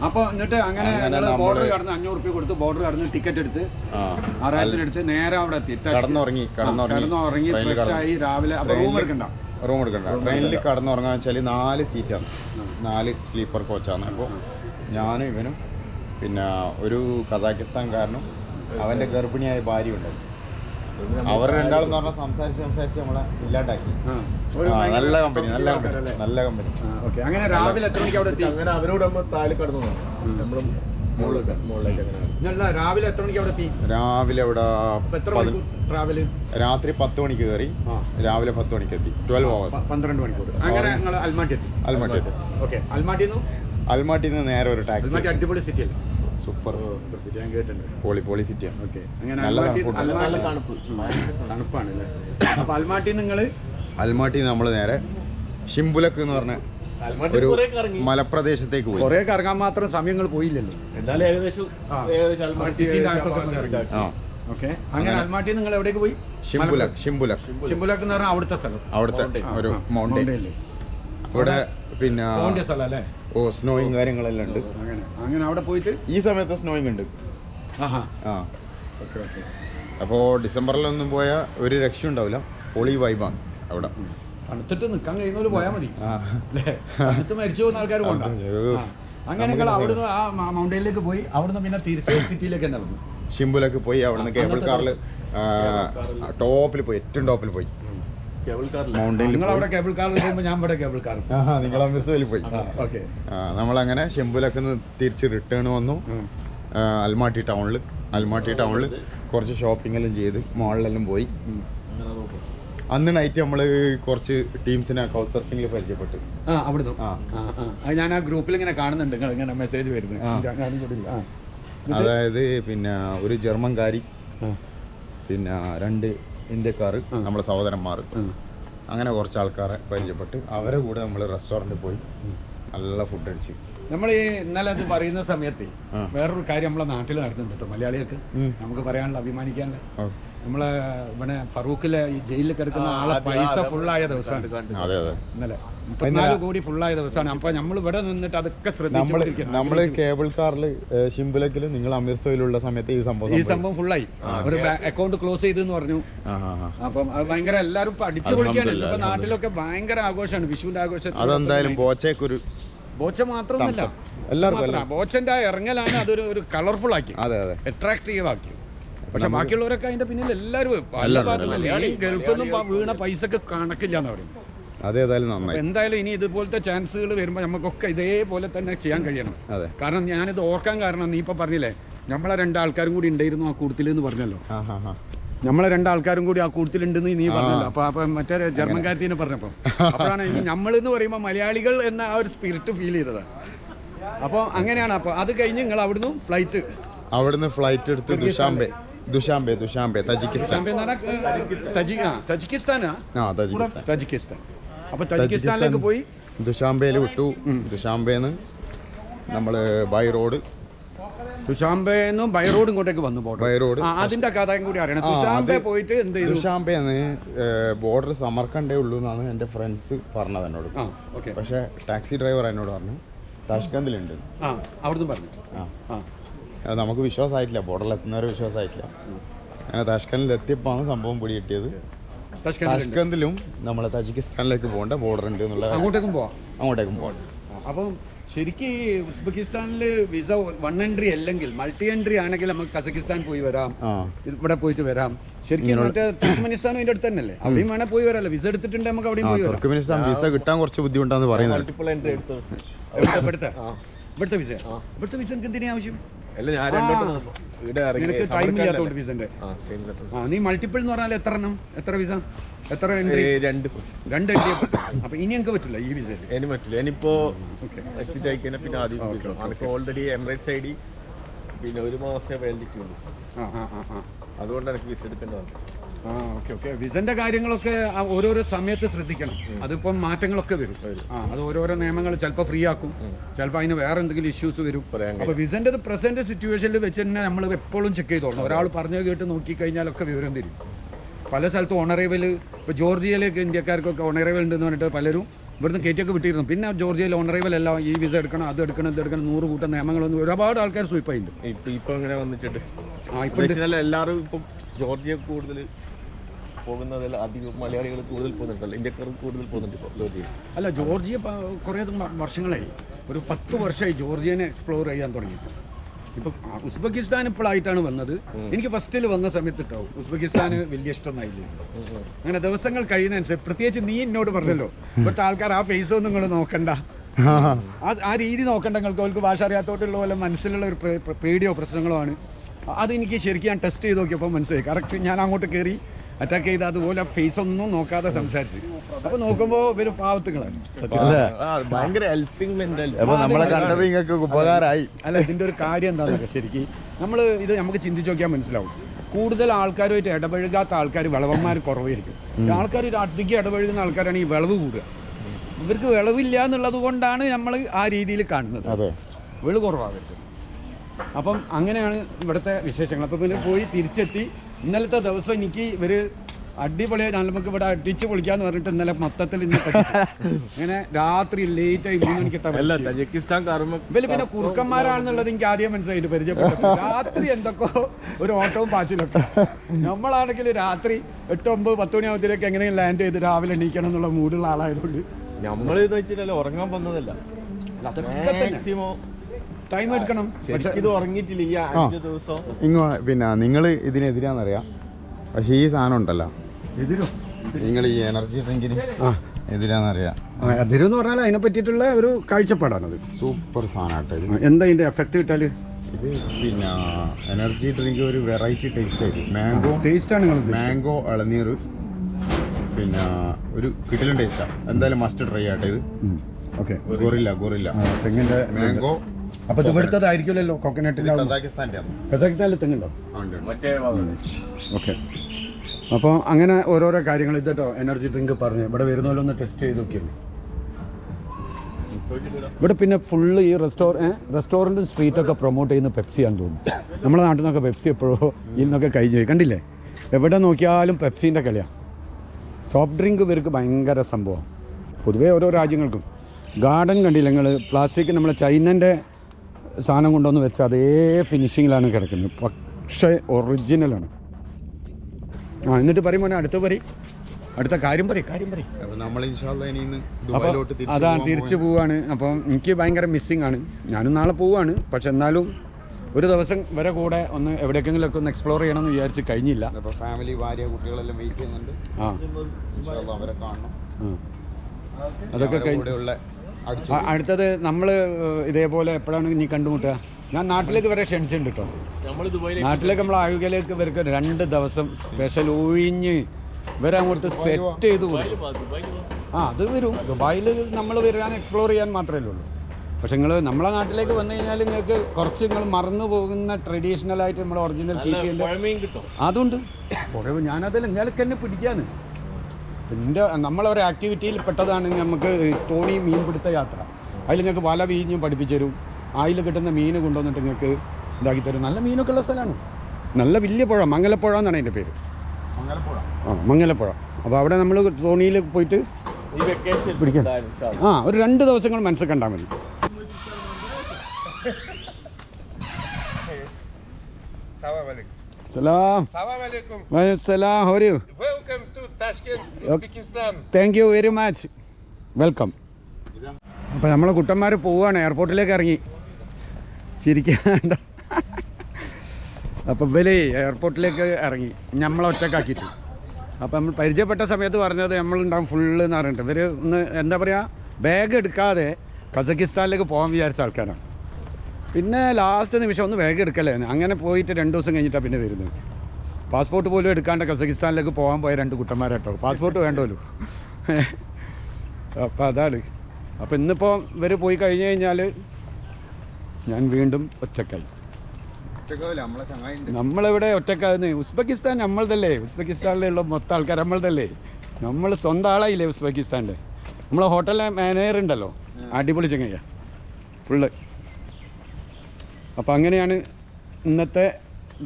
അപ്പൊ എന്നിട്ട് അങ്ങനെ ബോർഡർ കടന്ന് അഞ്ഞൂറ് റുപ്യ കൊടുത്ത് ബോർഡർ കടന്ന് ടിക്കറ്റ് എടുത്ത് ആറായിരത്തിന് എടുത്ത് നേരെ അവിടെ എത്തി. കടന്നുറങ്ങി കടന്നുറങ്ങി ഫ്രഷ് ആയി രാവിലെ. അപ്പൊ റൂം എടുക്കണ്ട. റൂം എടുക്കണ്ട. ട്രെയിനിൽ കടന്നുറങ്ങാന്ന് വെച്ചാൽ നാല് സീറ്റാണ് നാല് സ്ലീപ്പർ കോച്ചാണ് അപ്പോൾ ഞാനും ഇവനും പിന്നെ ഒരു കസാക്കിസ്ഥാൻകാരനും അവന്റെ ഗർഭിണിയായ ഭാര്യ ഉണ്ട് അവർ രണ്ടാളെന്ന് പറഞ്ഞാൽ സംസാരിച്ച് സംസാരിച്ച് നമ്മളെ ഇല്ലാണ്ടാക്കി. ഒരു നല്ല കമ്പനി നല്ല കമ്പനി നല്ല കമ്പനി ഓക്കെ അങ്ങനെ രാവിലെ എത്ര മണിക്ക് അവിടെ എത്തി? അങ്ങനെ അവരോട് നമ്മൾ താഴെ കടന്നു ഞല്ല രാവിലെ എത്ര മണിക്ക് അവിടെ എത്തി? രാവിലെ മണിക്കൂർ ട്രാവൽ രാത്രി പത്ത് മണിക്ക് കയറി രാവിലെ പത്ത് മണിക്ക് എത്തി. ട്വൽവ് അവേഴ്സ് പന്ത്രണ്ട് മണിക്കൂർ. അങ്ങനെ നിങ്ങൾ അൽമാട്ടി എത്തി. അൽമാട്ടി എത്തി. ഓക്കെ അൽമാട്ടിന്ന് അൽമാട്ടിയിൽ നേരെ ഒരു ടാക്സി അടിപൊളി സിറ്റി അല്ലേ? സൂപ്പർ. സിറ്റി ഞാൻ കേട്ടിട്ടുണ്ട്. പോളി പോളി സിറ്റിയാണ് ഓക്കെ അങ്ങനെ നല്ല നമ്മൾ തണുപ്പ്. തണുപ്പാണ് അല്ലേ? അപ്പോൾ അൽമാട്ടി നിങ്ങൾ അൽമാട്ടി നമ്മൾ നേരെ ഷിംബുലക്ക് എന്ന് പറഞ്ഞ ഒരു മലപ്രദേശത്തേക്ക് പോയി. കുറെ കറങ്ങാൻ മാത്രം സമയങ്ങൾ പോയില്ലല്ലോ. എന്തായാലും ഏകദേശം ഓക്കെ അങ്ങനെ അൽമാട്ടി നിങ്ങൾ എവിടേക്ക് പോയി? ഷിംബുലക് ഷിംബുലക് ഷിംബുലക്ക്. എന്ന് പറഞ്ഞാൽ അവിടുത്തെ സ്ഥലം. അവിടുത്തെ ഒരു മൗണ്ടൻ. ഇവിടെ പിന്നെ ഓ സ്നോയിങ് കാര്യങ്ങളെല്ലാം ഉണ്ട്. അങ്ങനെ. അവിടെ പോയിട്ട്? ഈ സമയത്ത് സ്നോയിങ് ഉണ്ട്. അപ്പോ ആ. Okay okay. അപ്പോൾ ഡിസംബറിലൊന്നും പോയാൽ ഒരു രക്ഷ ഉണ്ടാവില്ല. പൊളി വൈബാണ് അവിടെ. തണുത്തിട്ട് നിൽക്കാൻ കഴിയുന്നവര് പോയാൽ മതി. തണുത്ത് മരിച്ചു പോകുന്ന ആൾക്കാർ പോണ്ട. അങ്ങനെ നിങ്ങൾ അവിടുന്ന് ആ മൗണ്ടനിലേക്ക് പോയി. അവിടുന്ന് പിന്നെ തിരിച്ച് സിറ്റിയിലേക്ക് നടന്നു. ഷിംബുലൊക്കെ പോയി അവിടുന്ന് കേബിൾ കാറിൽ ടോപ്പിൽ പോയി ഏറ്റവും ടോപ്പിൽ പോയി. കേബിൾ കാറിൽ ഞാൻ ഇവിടെ കേബിൾ കാറിൽ നിങ്ങൾ അമൃത്സറിൽ പോയി ഓക്കെ. നമ്മളങ്ങനെ നിന്ന് തിരിച്ച് റിട്ടേൺ വന്നു. അൽമാട്ടി ടൗണിൽ അൽമാട്ടി ടൗണിൽ കുറച്ച് ഷോപ്പിംഗ് എല്ലാം ചെയ്ത് മോളിലെല്ലാം പോയി. അന്ന് നൈറ്റ് നമ്മൾ കുറച്ച് ടീംസിനെ കൗച്ച് സർഫിംഗിൽ പരിചയപ്പെട്ടു. ആ അവിടുന്ന്. ആ. ആ ആ. അത് ഞാൻ ആ ഗ്രൂപ്പിൽ ഇങ്ങനെ കാണുന്നുണ്ട്. നിങ്ങൾ ഇങ്ങനെ മെസ്സേജ് വരുന്നത്. അതായത് പിന്നെ ഒരു ജർമ്മൻകാരി. പിന്നെ രണ്ട് ഇന്ത്യക്കാർ നമ്മളെ സഹോദരന്മാർ. അങ്ങനെ കുറച്ച് ആൾക്കാരെ പരിചയപ്പെട്ട് അവരെ കൂടെ നമ്മൾ റെസ്റ്റോറന്റിൽ പോയി നല്ല ഫുഡ് അടിച്ച്. നമ്മൾ ഈ ഇന്നലെ അത് പറയുന്ന സമയത്ത്. വേറൊരു കാര്യം നമ്മളെ നാട്ടിൽ നടക്കുന്നുണ്ട് കേട്ടോ മലയാളികൾക്ക് നമുക്ക് പറയാനുള്ള അഭിമാനിക്കാനുള്ള. നമ്മളെ ഇവിടെ ഫറൂഖിലെ ഈ ജയിലിൽ കിടക്കുന്ന ആളെ പൈസ ഫുള്ളായ ദിവസമാണ്. അതെ അതെ. ഇന്നലെ മുപ്പത്തിനാല് കോടി ഫുള്ളായ ദിവസമാണ്. അപ്പൊ നമ്മൾ ഇവിടെ നിന്നിട്ട് അതൊക്കെ ശ്രദ്ധിച്ചു നമ്മൾ നമ്മൾ കേബിൾ കാറിൽ ഷിംബുലക്കിൽ നിങ്ങൾ അമൃത്സറിലുള്ള സമയത്ത് ഈ സംഭവം ഈ. സംഭവം ഫുള്ളായി ഒരു അക്കൗണ്ട് ക്ലോസ് ചെയ്തു എന്ന് പറഞ്ഞു. അപ്പം അത് ഭയങ്കര എല്ലാവരും ഇപ്പൊ അടിച്ചു പൊളിക്കാണ്. ഇപ്പൊ നാട്ടിലൊക്കെ ഭയങ്കര ആഘോഷമാണ്. വിഷുവിന്റെ ആഘോഷം അതെന്തായാലും ബോച്ചേക്കൊരു ബോച്ച മാത്രമൊന്നുമല്ല. എല്ലാവർക്കും ബോച്ചന്റെ ഇറങ്ങലാണ് അതൊരു ഒരു കളർഫുൾ ആക്കി. അതെ അതെ. അട്രാക്റ്റീവ് ആക്കി. പക്ഷെ ബാക്കിയുള്ളവരൊക്കെ അതിന്റെ പിന്നിൽ എല്ലാവരും ഗൾഫിൽ നിന്നും വീണ പൈസക്ക് കണക്കില്ല എന്ന് പറയും. അതേതായാലും നന്നായി. എന്തായാലും ഇനി ഇതുപോലത്തെ ചാൻസുകൾ വരുമ്പോൾ നമുക്കൊക്കെ ഇതേപോലെ തന്നെ ചെയ്യാൻ കഴിയണം. അതെ. കാരണം ഞാനിത് ഓർക്കാൻ കാരണം നീ ഇപ്പൊ പറഞ്ഞില്ലേ നമ്മളെ രണ്ടാൾക്കാരും കൂടി ഉണ്ടായിരുന്നു ആ കൂട്ടത്തിൽ എന്ന് പറഞ്ഞല്ലോ നമ്മളെ രണ്ടാൾക്കാരും കൂടി ആ കൂട്ടത്തിലുണ്ടെന്ന് നീ പറഞ്ഞല്ലോ. അപ്പൊ അപ്പൊ മറ്റേ ജർമ്മൻകാരി കാര്യത്തിനെ പറഞ്ഞപ്പോ. അപ്പോഴാണ് നമ്മൾ എന്ന് പറയുമ്പോൾ മലയാളികൾ എന്ന ആ ഒരു സ്പിരിറ്റ് ഫീൽ ചെയ്തത്. അപ്പോൾ അങ്ങനെയാണ്. അപ്പോൾ അത് കഴിഞ്ഞ് നിങ്ങൾ അവിടുന്ന് ഫ്ലൈറ്റ് അവിടുന്ന് ഫ്ലൈറ്റ് എടുത്ത് ദുഷാംബെ ദുഷാംബെ ദുഷാംബെ തജിക്കിസ്ഥാൻ തജിക്കിസ്ഥാനാ ആ തജിക്കിസ്ഥാൻ തജിക്കിസ്ഥാൻ അപ്പൊ തജിക്കിസ്ഥാനിലേക്ക് പോയി ദുഷാംബയിൽ വിട്ടു ദുഷാംബേന്ന് നമ്മൾ ബൈ റോഡ് തുഷാംബെന്ന് ബൈ റോഡ് ഇങ്ങോട്ടേക്ക് വന്നു ബോർഡർ അതിന്റെ കഥയും കൂടി അറിയണം. ആ, തുഷാംബെ പോയിട്ട് എന്ത് ചെയ്തു? ദുഷാംബേന്ന് ബോർഡർ സമർക്കണ്ടേ ഉള്ളൂ എന്നാണ് എന്റെ ഫ്രണ്ട്സ് പറഞ്ഞത് എന്നോട്. പക്ഷെ ടാക്സി ഡ്രൈവർ എന്നോട് പറഞ്ഞു താഷ്കണ്ടിലുണ്ട് ആ അവിടുന്ന് പറഞ്ഞു. ആ. അത് നമുക്ക് വിശ്വാസമായിട്ടില്ല. ബോർഡറിൽ എത്തുന്നവരെ വിശ്വാസമായിട്ടില്ല. അങ്ങനെ താഷ്കന്തിൽ എത്തിയപ്പോഴാണ് സംഭവം പിടി കിട്ടിയത്. താഷ്കന്തിലും നമ്മളെ തജിക്കിസ്ഥാനിലേക്ക് പോകേണ്ട ബോർഡർ ഉണ്ട് എന്നുള്ള അങ്ങോട്ടേക്കും പോവാം? അങ്ങോട്ടേക്കും പോകണം അപ്പം ശരിക്കും ഈ ഉസ്ബെക്കിസ്ഥാനിൽ വിസ വൺ എൻട്രി അല്ലെങ്കിൽ മൾട്ടി എൻട്രി ആണെങ്കിൽ നമുക്ക് കസക്കിസ്ഥാൻ പോയി വരാം. ഇവിടെ പോയിട്ട് വരാം. ശരിക്കും മറ്റേ തുർക്ക്മെനിസ്ഥാനും അതിന്റെ അടുത്ത് തന്നെയല്ലേ? അവിടെയും വേണേൽ പോയി വരാമല്ലോ വിസ എടുത്തിട്ടുണ്ട് നമുക്ക് അവിടെയും പോയി വരാം. തുർക്കുമിനിസ്ഥാൻ വിസ കിട്ടാൻ കുറച്ച് ബുദ്ധിമുട്ടാന്ന് പറയുന്നത് മൾട്ടിപ്പിൾ എൻട്രി എടുത്തു. ഇവിടുത്തെ ഇവിടുത്തെ. ഇവിടുത്തെ വിസ? ഇവിടുത്തെ വിസ എനിക്ക് എന്തിനാ ആവശ്യം? അല്ല ഞാൻ രണ്ടോട്ട് നിനക്ക് ടൈം. ആ നീ മൾട്ടിപ്പിൾ എന്ന് പറഞ്ഞാൽ എത്ര എണ്ണം? എത്ര വിസ എത്ര എൻട്രി രണ്ട് രണ്ട് എൻട്രി അപ്പൊ ഇനി എനിക്ക് പറ്റില്ല ഈ വിസ ഇനി പറ്റില്ല ഇനിയിപ്പോ എക്സിറ്റ് ആയി കഴിഞ്ഞാൽ പിന്നെ ആദ്യം എനിക്ക് ഓൾറെഡി എമിറേറ്റ്സ് ഐ ഡി പിന്നെ ഒരു മാസമേ വേണ്ടിട്ടുള്ളൂ അതുകൊണ്ട് എനിക്ക് വിസ എടുക്കേണ്ടി വന്നു വിസന്റെ കാര്യങ്ങളൊക്കെ ഓരോരോ സമയത്ത് ശ്രദ്ധിക്കണം. അതിപ്പം മാറ്റങ്ങളൊക്കെ വരും. ആ അത് ഓരോരോ നിയമങ്ങൾ ചിലപ്പോൾ ഫ്രീ ആക്കും. ചിലപ്പോൾ അതിന് വേറെ എന്തെങ്കിലും ഇഷ്യൂസ് വരും. അപ്പോൾ വിസന്റെ പ്രസന്റ് സിറ്റുവേഷനിൽ വെച്ച് തന്നെ നമ്മൾ എപ്പോഴും ചെക്ക് ചെയ്തോളണം ഒരാൾ പറഞ്ഞു കേട്ട് നോക്കി കഴിഞ്ഞാലൊക്കെ വിവരം തരും. പല സ്ഥലത്തും ഓണറേവൽ ഇപ്പോൾ ജോർജിയയിലേക്ക് ഇന്ത്യക്കാർക്കൊക്കെ ഓണറേവൽ ഉണ്ടെന്ന് പറഞ്ഞിട്ട് പലരും ഇവിടുന്ന് കയറ്റിയൊക്കെ വിട്ടിരുന്നു. പിന്നെ ജോർജിയയിൽ ഓണറേവൽ എല്ലാം ഈ വിസ എടുക്കണം അത് എടുക്കണം ഇത് എടുക്കണം നൂറ് കൂട്ടം നിയമങ്ങളൊന്നും ഒരുപാട് ആൾക്കാർ സ്വീപ്പായിട്ടുണ്ട് ഇപ്പൊ ഇപ്പൊ ഇങ്ങനെ വന്നിട്ടുണ്ട്? ഇപ്പം എല്ലാവരും ഇപ്പം ജോർജിയ കൂടുതൽ പോകുന്നതിൽ അധികം മലയാളികൾ കൂടുതൽ പോകുന്നുണ്ടല്ലോ. ഇന്ത്യക്കാർ കൂടുതൽ പോകുന്നുണ്ട് ഇപ്പോൾ ജോർജിയ അല്ല ജോർജിയ കുറേ വർഷങ്ങളായി ഒരു പത്ത് വർഷമായി ജോർജിയനെ എക്സ്പ്ലോർ ചെയ്യാൻ തുടങ്ങി. ഇപ്പം ഉസ്ബെക്കിസ്ഥാൻ ഇപ്പോഴായിട്ടാണ് വന്നത്. എനിക്ക് ഫസ്റ്റിൽ വന്ന സമയത്ത് കേട്ടോ ഉസ്ബെക്കിസ്ഥാൻ വലിയ ഇഷ്ടമൊന്നായില്ല അങ്ങനെ ദിവസങ്ങൾ കഴിയുന്നതനുസരിച്ച് പ്രത്യേകിച്ച് നീ എന്നോട് പറഞ്ഞല്ലോ ഇവിടുത്തെ ആൾക്കാർ ആ ഫേസ് ഒന്നും നിങ്ങൾ നോക്കണ്ട. ആ ആ രീതി നോക്കണ്ട നിങ്ങൾക്ക് അവർക്ക് ഭാഷ അറിയാത്തോട്ടുള്ള പോലെ മനസ്സിലുള്ള ഒരു പേടിയോ പ്രശ്നങ്ങളോ ആണ്. അത് എനിക്ക് ശരിക്കും ഞാൻ ടെസ്റ്റ് ചെയ്ത് നോക്കിയപ്പോൾ മനസ്സിലായി. കറക്റ്റ് ഞാൻ അങ്ങോട്ട് കയറി അറ്റാക്ക് ചെയ്ത് അതുപോലെ ഫേസ് ഒന്നും നോക്കാതെ സംസാരിച്ച്. അപ്പൊ നോക്കുമ്പോ ഇവർ പാവത്തുകളാണ് ഭയങ്കര ഹെൽപ്പിംഗ് മെന്റാലിറ്റി അപ്പൊ നമ്മളെ കണ്ടത് നിങ്ങൾക്ക് ഉപകാരമായി അല്ല ഇതിന്റെ ഒരു കാര്യം എന്താണെന്നൊക്കെ ശരിക്ക്? നമ്മൾ ഇത് നമുക്ക് ചിന്തിച്ച് നോക്കിയാൽ മനസ്സിലാവും. കൂടുതൽ ആൾക്കാരുമായിട്ട് ഇടപഴകാത്ത ആൾക്കാർ വിളവന്മാർ കുറവായിരിക്കും. ആൾക്കാർ ഒരു അധികം ഇടപഴകുന്ന ആൾക്കാരാണ് ഈ വിളവ് കൂടുക. ഇവർക്ക് വിളവില്ല എന്നുള്ളത് കൊണ്ടാണ് നമ്മൾ ആ രീതിയിൽ കാണുന്നത്. വിളവ് കുറവാണ് അവർക്ക്. അപ്പം അങ്ങനെയാണ് ഇവിടുത്തെ വിശേഷങ്ങൾ. അപ്പം പിന്നെ പോയി തിരിച്ചെത്തി ഇന്നലത്തെ ദിവസം എനിക്ക് ഇവർ അടിപൊളിയായി നമുക്ക് ഇവിടെ അടിച്ചു പൊളിക്കാന്ന് പറഞ്ഞിട്ട് ഇന്നലെ മൊത്തത്തിൽ ഇന്ന്. ഇങ്ങനെ രാത്രി ലേറ്റ് ആയി മൂന്ന് മണിക്കിട്ടില്ല ഇവർ പിന്നെ കുറുക്കന്മാരാണെന്നുള്ളത് എനിക്ക് ആദ്യം മനസ്സിലായിട്ട് പരിചയപ്പെട്ടു രാത്രി എന്തൊക്കെയോ ഒരു ഓട്ടവും പാച്ചിലൊക്കെ. നമ്മളാണെങ്കിൽ രാത്രി എട്ട് ഒമ്പത് പത്ത് മണിയാകുമ്പോഴത്തേക്ക് എങ്ങനെയും ലാൻഡ് ചെയ്ത് രാവിലെ എണീക്കണം എന്നുള്ള മൂഡുള്ള ആളായതുകൊണ്ട്. നമ്മൾ ഉറങ്ങാൻ വന്നതല്ല. അതൊക്കെ തന്നെ. ടൈം എടുക്കണം. ഇത് ഉറങ്ങിയിട്ടില്ല അഞ്ച് ദിവസം. ഇങ്ങോ പിന്നെ നിങ്ങൾ ഇതിനെതിരാന്നറിയാം. പക്ഷേ ഈ സാധനം ഉണ്ടല്ലോ. എതിരോ? നിങ്ങൾ ഈ എനർജി ഡ്രിങ്കിന് എതിരാന്നറിയാം. എതിരെന്ന് പറഞ്ഞാൽ അതിനെ പറ്റിയിട്ടുള്ള ഒരു കാഴ്ചപ്പാടാണത് സൂപ്പർ സാധനമാട്ടോ ഇത്. എന്താ ഇതിന്റെ എഫക്റ്റ് കിട്ടാൽ? ഇത് പിന്നെ എനർജി ഡ്രിങ്ക് ഒരു വെറൈറ്റി ടേസ്റ്റ് ആയിരിക്കും. മാംഗോ ടേസ്റ്റ് ആണ് നിങ്ങൾ മാംഗോ ഇളനീർ പിന്നെ ഒരു കിട്ടിലും ടേസ്റ്റാണ് എന്തായാലും മസ്റ്റ് ട്രൈ ആട്ടെ ഇത്. ഓക്കെ. Gorilla gorilla. തെങ്ങിന്റെ മാംഗോ അപ്പൊ ഇത് ഇവിടുത്തതായിരിക്കുമല്ലോ കോക്കനട്ടിന്റെ കസാഖിസ്ഥാനിൽ തെങ്ങുണ്ടോ. ഓക്കെ. അപ്പോൾ അങ്ങനെ ഓരോരോ കാര്യങ്ങൾ ഇതട്ടോ എനർജി ഡ്രിങ്ക് പറഞ്ഞു. ഇവിടെ ഒന്ന് ടെസ്റ്റ് ചെയ്ത് നോക്കിയുള്ളൂ ഇവിടെ പിന്നെ ഫുള്ള് ഈ റെസ്റ്റോറ റെസ്റ്റോറന്റ് സ്ട്രീറ്റൊക്കെ പ്രൊമോട്ട് ചെയ്യുന്ന പെപ്സിയാണെന്ന് തോന്നുന്നു. നമ്മുടെ നാട്ടിൽ നിന്നൊക്കെ പെപ്സി എപ്പോഴോ ഇതിൽ നിന്നൊക്കെ കഴിഞ്ഞു പോയി കണ്ടില്ലേ? എവിടെ നോക്കിയാലും പെപ്സീന്റെ കളിയാണ് സോഫ്റ്റ് ഡ്രിങ്ക് ഇവർക്ക് ഭയങ്കര സംഭവമാണ് പൊതുവേ ഓരോ രാജ്യങ്ങൾക്കും. ഗാർഡൻ കണ്ടില്ല നിങ്ങൾ പ്ലാസ്റ്റിക് നമ്മളെ ചൈനന്റെ സാധനം കൊണ്ടുവന്ന് വെച്ച അതേ ഫിനിഷിങ്ങിലാണ് കിടക്കുന്നത്. പക്ഷേ ഒറിജിനലാണ് ആ എന്നിട്ട് പറയും മോനെ അടുത്ത പറയും അടുത്ത കാര്യം പറയും കാര്യം പറയും. നമ്മൾ അതാണ് തിരിച്ചു പോവാണ്. അപ്പം എനിക്ക് ഭയങ്കര മിസ്സിങ് ആണ്. ഞാനും നാളെ പോവാണ്. പക്ഷെ എന്നാലും ഒരു ദിവസം വരെ കൂടെ ഒന്ന് എവിടേക്കെങ്കിലും ഒക്കെ ഒന്ന് എക്സ്പ്ലോർ ചെയ്യണം എന്ന് വിചാരിച്ച് കഴിഞ്ഞില്ല. ഫാമിലി ഭാര്യ കുട്ടികളെല്ലാം വെയിറ്റ് ചെയ്യുന്നുണ്ട്. ആ. അവരെ കാണണം. അതൊക്കെ ആ, അടുത്തത് നമ്മൾ ഇതേപോലെ എപ്പോഴാണ് നീ കണ്ടുമുട്ടുക? ഞാൻ നാട്ടിലേക്ക് വരെ ക്ഷണിച്ചിട്ടുണ്ട് കേട്ടോ നാട്ടിലേക്ക് നമ്മൾ ആയുകയിലേക്ക് ഇവർക്ക് രണ്ട് ദിവസം സ്പെഷ്യൽ ഒഴിഞ്ഞ് ഇവരങ്ങോട്ട് സെറ്റ് ചെയ്ത് കൊടുക്കും. ആ അത് വരും. ദുബായിൽ നമ്മൾ വരാൻ എക്സ്പ്ലോർ ചെയ്യാൻ മാത്രമേ ഉള്ളൂ. പക്ഷെ നിങ്ങൾ നമ്മളെ നാട്ടിലേക്ക് വന്നു കഴിഞ്ഞാൽ നിങ്ങൾക്ക് കുറച്ച് നിങ്ങൾ മറന്നു പോകുന്ന ട്രഡീഷണൽ ആയിട്ട് നമ്മൾ ഒറിജിനൽ ചെയ്യേണ്ട അതുണ്ട്. കുറേ ഞാനതിൽ നിങ്ങൾക്ക് തന്നെ പിടിക്കാന്ന്. എന്റെ നമ്മളൊരു ആക്ടിവിറ്റിയിൽ പെട്ടതാണ് നമുക്ക് തോണി മീൻപിടുത്ത യാത്ര. അതിൽ നിങ്ങൾക്ക് വല വീഞ്ഞും പഠിപ്പിച്ചു തരും. അതിൽ കിട്ടുന്ന മീൻ കൊണ്ടുവന്നിട്ട് നിങ്ങൾക്ക് ഇതാക്കി തരും. നല്ല മീനൊക്കെ ഉള്ള സ്ഥലമാണ്. നല്ല വലിയ പുഴ മംഗലപ്പുഴ എന്നാണ് അതിന്റെ പേര്. മംഗലപ്പുഴ? ആ മംഗലപ്പുഴ. അപ്പോൾ അവിടെ നമ്മൾ തോണിയിൽ പോയിട്ട് പിടിക്കാം. ആ ഒരു രണ്ട് ദിവസങ്ങൾ മനസ്സിൽ കണ്ടാൽ മതി. Salam. Salam alaikum. സലാം Salam How are you? Welcome to Tashkent. Uzbekistan. Thank you very much welcome അപ്പോൾ നമ്മളെ കുട്ടന്മാർ പോവുകയാണ് എയർപോർട്ടിലേക്ക് ഇറങ്ങി. ചിരിക്കാണ്ട. അപ്പം ഇവലെ എയർപോർട്ടിലേക്ക് ഇറങ്ങി. നമ്മളെ ഒറ്റക്കാക്കിയിട്ട്. അപ്പം നമ്മൾ പരിചയപ്പെട്ട സമയത്ത് പറഞ്ഞത് നമ്മളുണ്ടാവും ഫുള്ള് എന്ന് പറഞ്ഞിട്ട്. ഇവർ ഒന്ന് എന്താ പറയുക ബാഗ് എടുക്കാതെ കസക്കിസ്ഥാനിലേക്ക് പോകാൻ വിചാരിച്ച ആൾക്കാരാണ്. പിന്നെ ലാസ്റ്റ് നിമിഷം ഒന്ന് വേഗം എടുക്കല്ലേ? അങ്ങനെ പോയിട്ട് രണ്ട് ദിവസം കഴിഞ്ഞിട്ടാണ് പിന്നെ വരുന്നത്. പാസ്പോർട്ട് പോലും എടുക്കാണ്ട് കസഖിസ്ഥാനിലേക്ക് പോകാൻ പോയ രണ്ട് കുട്ടന്മാരാട്ടോ. പാസ്പോർട്ട് വേണ്ടല്ലോ. അപ്പം അതാണ്. അപ്പം ഇന്നിപ്പോൾ ഇവർ പോയി കഴിഞ്ഞ് കഴിഞ്ഞാൽ ഞാൻ വീണ്ടും ഒറ്റക്കായി. നമ്മളിവിടെ ഒറ്റക്കാന്ന് ഉസ്ബെക്കിസ്ഥാൻ നമ്മളതല്ലേ ഉസ്ബെക്കിസ്ഥാനിലുള്ള മൊത്തം ആൾക്കാർ നമ്മളതല്ലേ നമ്മൾ സ്വന്തം ആളായില്ലേ ഉസ്ബെക്കിസ്ഥാന്റെ നമ്മളെ ഹോട്ടലിലെ മാനേജർ ഉണ്ടല്ലോ. അടിപൊളി ചങ്ങയ്യ. ഫുള്ള് അപ്പോൾ അങ്ങനെയാണ് ഇന്നത്തെ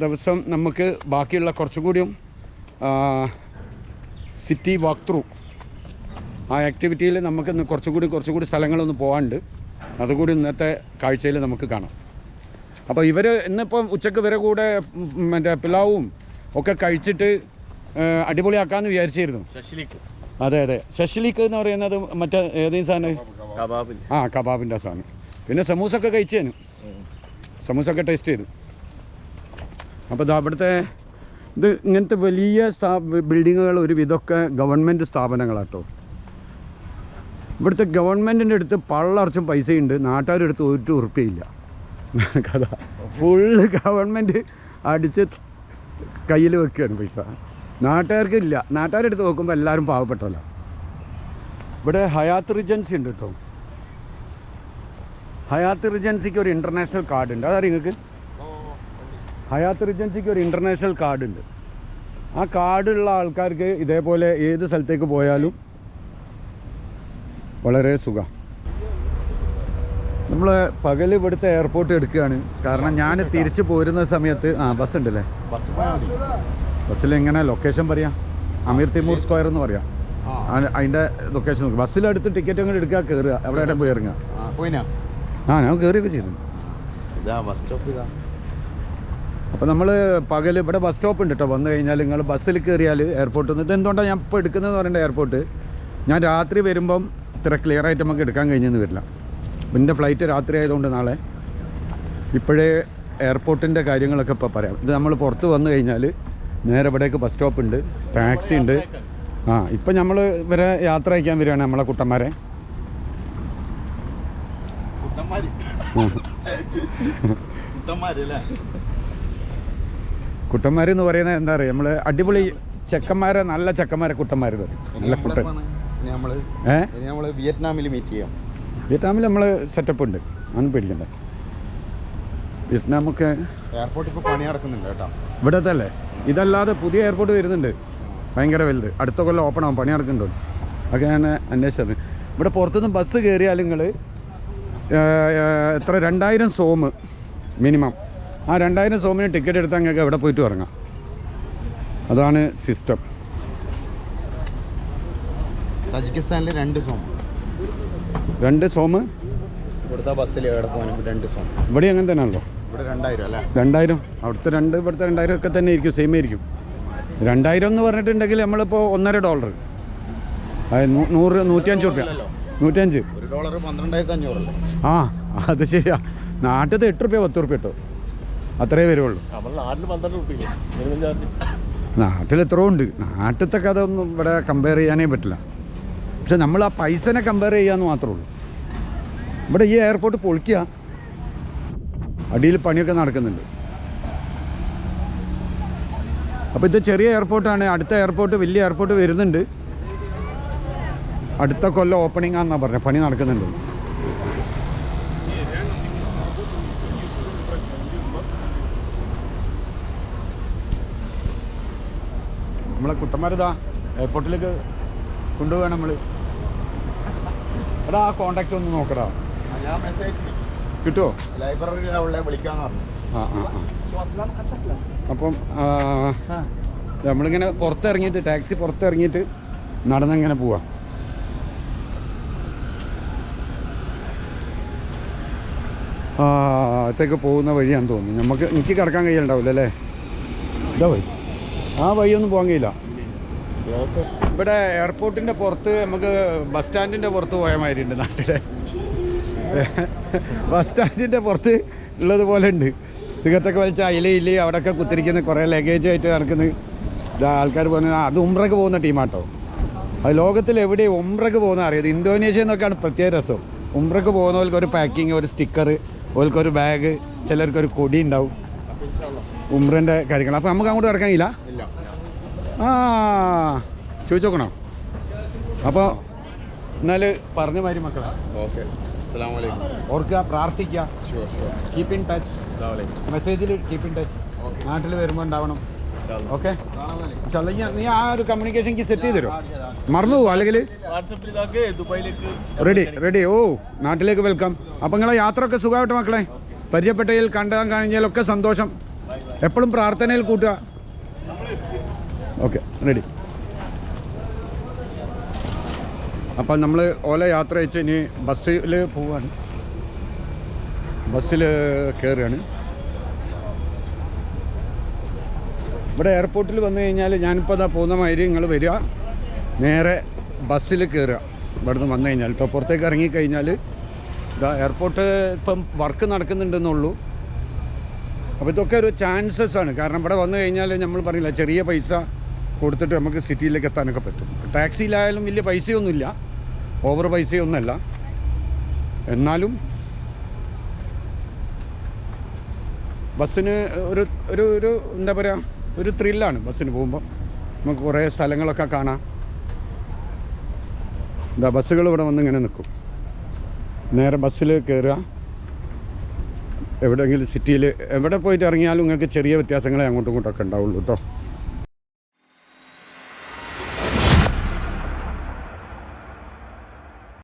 ദിവസം നമുക്ക് ബാക്കിയുള്ള കുറച്ചുകൂടിയും സിറ്റി വാക്ക് ത്രൂ ആ ആക്ടിവിറ്റിയിൽ നമുക്ക് ഇന്ന് കുറച്ചുകൂടി കുറച്ചുകൂടി സ്ഥലങ്ങളൊന്ന് പോകാണ്ട് അതുകൂടി ഇന്നത്തെ കാഴ്ചയിൽ നമുക്ക് കാണാം. അപ്പോൾ ഇവർ ഇന്നിപ്പോൾ ഉച്ചയ്ക്ക് വരെ കൂടെ മറ്റേ പിലാവും ഒക്കെ കഴിച്ചിട്ട് അടിപൊളിയാക്കാമെന്ന് വിചാരിച്ചിരുന്നു. അതെ അതെ. ശശിലിക്ക് എന്ന് പറയുന്നത് മറ്റേ ഏതെങ്കിലും സാധനം? ആ കബാബിന്റെ സാധനം. പിന്നെ സമൂസൊക്കെ കഴിച്ചേനു. സമൂസൊക്കെ ടേസ്റ്റ് ചെയ്തു. അപ്പോൾ ഇതാ അവിടുത്തെ ഇത് ഇങ്ങനത്തെ വലിയ സ്ഥാ ബിൽഡിങ്ങുകൾ ഒരു വിധമൊക്കെ ഗവൺമെന്റ് സ്ഥാപനങ്ങളാട്ടോ. ഇവിടുത്തെ ഗവൺമെന്റിന്റെ അടുത്ത് പള്ളറച്ചും പൈസയുണ്ട്. നാട്ടുകാരുടെ അടുത്ത് ഒരു ഉറുപ്പിയില്ല കഥ. ഫുള്ള് ഗവൺമെന്റ് അടിച്ച് കയ്യിൽ വെക്കുകയാണ് പൈസ. നാട്ടുകാർക്ക് ഇല്ല നാട്ടുകാരുടെ അടുത്ത് നോക്കുമ്പോൾ എല്ലാവരും പാവപ്പെട്ടല്ല ഇവിടെ ഹയാത്ത് റിജൻസി ഉണ്ട് കേട്ടോ ഹയാത്ത് റിജൻസിക്ക് ഒരു ഇന്റർനാഷണൽ കാർഡ് ഉണ്ട്. അതറിയാം നിങ്ങൾക്ക്? ഹയാത്ത് റിജൻസിക്ക് ഒരു ഇന്റർനാഷണൽ കാർഡ് ഉണ്ട്. ആ കാർഡുള്ള ആൾക്കാർക്ക് ഇതേപോലെ ഏത് സ്ഥലത്തേക്ക് പോയാലും വളരെ സുഖം. നമ്മൾ പകൽ ഇവിടുത്തെ എയർപോർട്ട് എടുക്കുകയാണ്. കാരണം ഞാൻ തിരിച്ചു പോരുന്ന സമയത്ത് ആ ബസ് ഉണ്ടല്ലേ? ബസ്സിൽ എങ്ങനെ ലൊക്കേഷൻ പറയാം? അമീർ തിമൂർ സ്ക്വയർ എന്ന് പറയാം. അതിന്റെ ലൊക്കേഷൻ ബസ്സിലെടുത്ത് ടിക്കറ്റ് അങ്ങോട്ട് എടുക്കുക കയറുക അവിടെ എവിടെ പോയി ഇറങ്ങുക. ആ ഞാൻ കയറിയൊക്കെ ചെയ്തു. ഇതാ ബസ് സ്റ്റോപ്പ് ഇതാ. അപ്പോൾ നമ്മൾ പകൽ ഇവിടെ ബസ് സ്റ്റോപ്പ് ഉണ്ട് കേട്ടോ വന്നു കഴിഞ്ഞാൽ നിങ്ങൾ ബസ്സിൽ കയറിയാൽ എയർപോർട്ടിൽ നിന്ന് ഇതെന്തുകൊണ്ടാണ് ഞാൻ ഇപ്പോൾ എടുക്കുന്നതെന്ന് പറയേണ്ട എയർപോർട്ട് ഞാൻ രാത്രി വരുമ്പം ഇത്ര ക്ലിയർ ആയിട്ട് നമുക്ക് എടുക്കാൻ കഴിഞ്ഞെന്ന് വരില്ല. എന്റെ ഫ്ലൈറ്റ് രാത്രി ആയതുകൊണ്ട് നാളെ ഇപ്പോഴേ എയർപോർട്ടിന്റെ കാര്യങ്ങളൊക്കെ ഇപ്പോൾ പറയാം. ഇത് നമ്മൾ പുറത്ത് വന്നു കഴിഞ്ഞാൽ നേരെ ഇവിടേക്ക് ബസ് സ്റ്റോപ്പ് ഉണ്ട് ടാക്സി ഉണ്ട്. ആ ഇപ്പം നമ്മൾ ഇവരെ യാത്ര അയക്കാൻ വരികയാണ് നമ്മളെ കുട്ടന്മാരെ കുട്ടന്മാര് ഉം. കുട്ടന്മാര് അല്ലേ കുട്ടന്മാർ എന്ന് പറയുന്നത് എന്താ പറയുക നമ്മൾ അടിപൊളി ചെക്കന്മാരെ നല്ല ചെക്കന്മാരെ കുട്ടന്മാര് വിയറ്റ്നാമിൽ നല്ല കുട്ടൻ. നമ്മൾ നമ്മൾ വിയറ്റ്നാമിൽ മീറ്റ് ചെയ്യാം. വിയറ്റ്നാമിൽ നമ്മൾ സെറ്റപ്പ് ഉണ്ട്. അങ്ങനെ പേടിക്കണ്ട. വിയറ്റ്നാമൊക്കെ എയർപോർട്ട് ഇപ്പോൾ പണി നടക്കുന്നുണ്ട് കേട്ടോ. ഇതല്ലാതെ പുതിയ എയർപോർട്ട് വരുന്നുണ്ട്. ഭയങ്കര വലുത്. അടുത്ത കൊല്ലം ഓപ്പൺ ആവും. പണി നടക്കുന്നുണ്ട്. അതൊക്കെ ഞാൻ അന്വേഷിച്ചത് ഇവിടെ പുറത്തുനിന്ന് ബസ് കയറിയാൽ നിങ്ങൾ എത്ര? രണ്ടായിരം സോമ് മിനിമം. ആ രണ്ടായിരം സോമിന് ടിക്കറ്റ് എടുത്താൽ ഞങ്ങൾക്ക് എവിടെ പോയിട്ട് ഇറങ്ങാം. അതാണ് സിസ്റ്റം. തജിക്കിസ്ഥാനിൽ രണ്ട് സോം. രണ്ട് സോമ് ഇവിടുത്തെ ബസ്സിൽ എവിടെ പോകാനും രണ്ട് സോം. ഇവിടെ അങ്ങനെ തന്നെയാണല്ലോ. ഇവിടെ രണ്ടായിരം അല്ലേ? രണ്ടായിരം. അവിടുത്തെ രണ്ട് ഇവിടുത്തെ രണ്ടായിരം ഒക്കെ തന്നെ ആയിരിക്കും സെയിം ആയിരിക്കും. രണ്ടായിരം എന്ന് പറഞ്ഞിട്ടുണ്ടെങ്കിൽ നമ്മളിപ്പോൾ ഒന്നര ഡോളർ. നൂറ് നൂറ്റിയഞ്ച് റുപ്യ. നൂറ്റിയഞ്ച് ഒരു ഡോളർ പന്ത്രണ്ടായിരത്തി അഞ്ഞൂറല്ലേ? ആ അത് ശരിയാ. നാട്ടിലത്തെ എട്ട് റുപ്യ പത്ത് റുപ്യ കിട്ടും അത്രേ വരുള്ളൂ നമ്മൾ നാട്ടിൽ എത്ര ഉണ്ട്. നാട്ടിലത്തെ കഥ ഒന്നും ഇവിടെ കമ്പയർ ചെയ്യാനേ പറ്റില്ല. പക്ഷെ നമ്മൾ ആ പൈസനെ കമ്പയർ ചെയ്യാന്ന് മാത്രമേ ഉള്ളൂ. ഇവിടെ ഈ എയർപോർട്ട് പൊളിക്കുക അടിയിൽ പണിയൊക്കെ നടക്കുന്നുണ്ട്. അപ്പോൾ ഇത് ചെറിയ എയർപോർട്ടാണ് അടുത്ത എയർപോർട്ട് വലിയ എയർപോർട്ട് വരുന്നുണ്ട്. അടുത്ത കൊല്ലം ഓപ്പണിംഗ് ആണെന്നാണ് പറഞ്ഞത് പണി നടക്കുന്നുണ്ട്. നമ്മളെ കുട്ടന്മാരിതാ എയർപോർട്ടിലേക്ക് കൊണ്ടുപോകണം നമ്മൾ. എടാ ആ കോണ്ടാക്റ്റ് ഒന്ന് നോക്കടാ. കിട്ടുമോ ലൈബ്രറി അവളെ വിളിക്കാന്ന് പറഞ്ഞു. ആ ആ അപ്പം നമ്മളിങ്ങനെ പുറത്തിറങ്ങിയിട്ട് ടാക്സി പുറത്തിറങ്ങിയിട്ട് നടന്നിങ്ങനെ പോവാം ആ അകത്തേക്ക് പോകുന്ന വഴിയാണ് തോന്നുന്നു. നമുക്ക് എനിക്ക് കിടക്കാൻ കഴിയുണ്ടാവില്ല അല്ലേ? ഇതാ വഴി. ആ വഴിയൊന്നും പോകാൻ കഴിയില്ല. ഇവിടെ എയർപോർട്ടിന്റെ പുറത്ത് നമുക്ക് ബസ് സ്റ്റാൻഡിന്റെ പുറത്ത് പോയ മാതിരി ഉണ്ട് നാട്ടിലെ. ബസ് സ്റ്റാൻഡിന്റെ പുറത്ത് ഉള്ളത് പോലെ ഉണ്ട്. സിഗരറ്റൊക്കെ വലിച്ച അയില ഇല്ല അവിടെയൊക്കെ കുത്തിരിക്കുന്ന കുറേ ലഗേജ് ആയിട്ട് നടക്കുന്നത് ആൾക്കാർ പോകുന്നത്. അത് ഉംറക്ക് പോകുന്ന ടീമാട്ടോ അത് ലോകത്തിൽ എവിടെ ഉംറക്ക് പോകുന്ന അറിയാം. ഇന്തോനേഷ്യ എന്നൊക്കെയാണ് പ്രത്യേക രസം. ഉംറക്ക് പോകുന്നവർക്ക് ഒരു പാക്കിങ് ഒരു സ്റ്റിക്കർ ഓൽക്കൊരു ബാഗ് ചിലർക്കൊരു കൊടി ഉണ്ടാവും. ഉമ്രന്റെ കാര്യങ്ങൾ. അപ്പോൾ നമുക്ക് അങ്ങോട്ട് കിടക്കാൻ ഇല്ല. ആ ചോദിച്ചു നോക്കണോ അപ്പോൾ എന്നാൽ പറഞ്ഞ മാതിരി മക്കളെ. ഓക്കെ. ഓർക്കുക പ്രാർത്ഥിക്കുക. കീപ്പ് ഇൻ ടച്ച് മെസ്സേജിൽ കീപ്പ് ഇൻ ടച്ച് നാട്ടിൽ വരുമ്പോൾ ഉണ്ടാവണം. ഓക്കെ. നീ ആ ഒരു കമ്മ്യൂണിക്കേഷൻ എനിക്ക് സെറ്റ് ചെയ്തു മറന്നു പോകും അല്ലെങ്കിൽ? റെഡി റെഡി ഓ നാട്ടിലേക്ക് വെൽക്കം അപ്പം നിങ്ങളെ യാത്ര ഒക്കെ സുഖമായിട്ട് മക്കളെ? പരിചയപ്പെട്ടതിൽ കണ്ടാൽ കഴിഞ്ഞാലൊക്കെ സന്തോഷം. എപ്പോഴും പ്രാർത്ഥനയിൽ കൂട്ടുക. ഓക്കെ റെഡി അപ്പം നമ്മൾ ഓല യാത്ര അയച്ച് ഇനി ബസ്സിൽ പോവാണ്. ബസ്സിൽ കയറുകയാണ് ഇവിടെ എയർപോർട്ടിൽ വന്നു കഴിഞ്ഞാൽ ഞാനിപ്പോൾ അതാ പോകുന്ന മാതിരി നിങ്ങൾ വരിക. നേരെ ബസ്സിൽ കയറുക ഇവിടുന്ന് വന്നു കഴിഞ്ഞാൽ ഇപ്പോൾ പുറത്തേക്ക് ഇറങ്ങിക്കഴിഞ്ഞാൽ ഇതാ എയർപോർട്ട് ഇപ്പം വർക്ക് നടക്കുന്നുണ്ടെന്നുള്ളൂ. അപ്പോൾ ഇതൊക്കെ ഒരു ചാൻസസ് ആണ്. കാരണം ഇവിടെ വന്നു കഴിഞ്ഞാൽ നമ്മൾ പറഞ്ഞില്ല ചെറിയ പൈസ കൊടുത്തിട്ട് നമുക്ക് സിറ്റിയിലേക്ക് എത്താനൊക്കെ പറ്റും. ടാക്സിയിലായാലും വലിയ പൈസയൊന്നുമില്ല. ഓവർ പൈസയൊന്നുമല്ല. എന്നാലും ബസ്സിന് ഒരു ഒരു ഒരു എന്താ പറയുക ഒരു ത്രില്ലാണ് ബസ്സിന് പോകുമ്പോൾ നമുക്ക് കുറേ സ്ഥലങ്ങളൊക്കെ കാണാം. എന്താ ബസ്സുകൾ ഇവിടെ വന്ന് ഇങ്ങനെ നിൽക്കും. നേരെ ബസ്സിൽ കയറുക. എവിടെയെങ്കിലും സിറ്റിയിൽ എവിടെ പോയിട്ട് ഇറങ്ങിയാലും നിങ്ങൾക്ക് ചെറിയ വ്യത്യാസങ്ങളെ അങ്ങോട്ടും ഇങ്ങോട്ടൊക്കെ ഉണ്ടാവുള്ളൂ കേട്ടോ